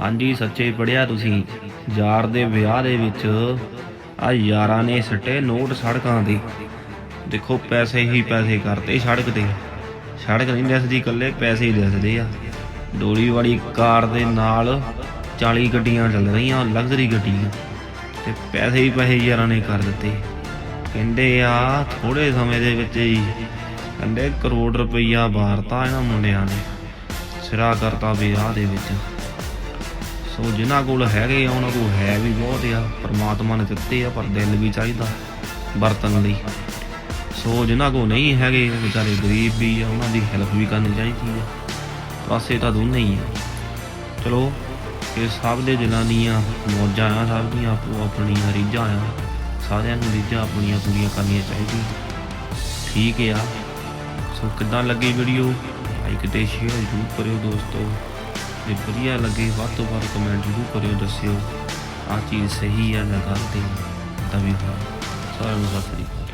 ਹਾਂਜੀ, ਸੱਚੇ ਪੜਿਆ ਤੁਸੀਂ। ਯਾਰ ਦੇ ਵਿਆਹ ਦੇ ਵਿੱਚ ਆ ਯਾਰਾਂ ਨੇ ਸੱਟੇ ਨੋਟ ਸੜਕਾਂ ਤੇ। ਦੇਖੋ, ਪੈਸੇ ਹੀ ਪੈਸੇ ਕਰਤੇ ਸੜਕ ਤੇ। ਸੜਕ ਨਹੀਂ ਦਿਸਦੀ ਇਕੱਲੇ, ਪੈਸੇ ਹੀ ਦਿਸਦੇ ਆ। ਡੋਲੀ ਵਾਲੀ ਕਾਰ ਦੇ ਨਾਲ 40 ਗੱਡੀਆਂ ਚੱਲ ਰਹੀਆਂ, ਲਗਜ਼ਰੀ ਗੱਡੀਆਂ। ਤੇ ਪੈਸੇ ਹੀ ਪੈਸੇ ਯਾਰਾਂ ਨੇ ਕਰ ਦਿੱਤੇ। ਕਹਿੰਦੇ ਆ ਥੋੜੇ ਸਮੇਂ ਦੇ ਵਿੱਚ ਹੀ ਕਹਿੰਦੇ ਕਰੋੜ ਰੁਪਈਆ ਵਾਰਤਾ ਇਹਨਾਂ ਮੁੰਡਿਆਂ ਨੇ। ਸਿਰਾ ਕਰਤਾ ਵਿਆਹ ਦੇ ਵਿੱਚ। ਸੋ ਜਿਨ੍ਹਾਂ ਕੋਲ ਹੈਗੇ ਆ, ਉਹਨਾਂ ਕੋਲ ਹੈ ਵੀ ਬਹੁਤ ਆ, ਪਰਮਾਤਮਾ ਨੇ ਦਿੱਤੇ ਆ, ਪਰ ਦਿਲ ਵੀ ਚਾਹੀਦਾ ਵਰਤਨ ਲਈ। ਸੋ ਜਿਨ੍ਹਾਂ ਕੋਲ ਨਹੀਂ ਹੈਗੇ, ਵਿਚਾਰੇ ਗਰੀਬ ਵੀ ਆ, ਉਹਨਾਂ ਦੀ ਹੈਲਪ ਵੀ ਕਰਨੀ ਚਾਹੀਦੀ ਆ। ਪਾਸੇ ਤਾਂ ਦੋਨੇ ਹੀ ਆ। ਚਲੋ, ਇਹ ਸਭ ਦੇ ਦਿਲਾਂ ਦੀਆਂ ਮੌਜਾਂ ਆ, ਸਭ ਦੀਆਂ ਆਪੋ ਆਪਣੀਆਂ ਰੀਝਾਂ ਆ। ਸਾਰਿਆਂ ਨੂੰ ਰੀਝਾਂ ਆਪਣੀਆਂ ਪੂਰੀਆਂ ਕਰਨੀਆਂ ਚਾਹੀਦੀਆਂ। ਠੀਕ ਆ। ਸੋ ਕਿੱਦਾਂ ਲੱਗੀ ਵੀਡੀਓ ਲਾਈਕ ਤੇ ਸ਼ੇਅਰ ਜ਼ਰੂਰ ਕਰਿਓ ਦੋਸਤੋ। ਜੇ ਵਧੀਆ ਲੱਗੇ, ਵੱਧ ਤੋਂ ਵੱਧ ਕਮੈਂਟ ਜ਼ਰੂਰ ਕਰਿਓ, ਦੱਸਿਓ, ਆਹ ਚੀਜ਼ ਸਹੀ ਆ ਜਾਂ ਗਲਤ ਹੈ ਤਾਂ ਵੀ ਸਾਰਿਆਂ ਨੂੰ ਸਤਿ ਸ੍ਰੀ ਅਕਾਲ।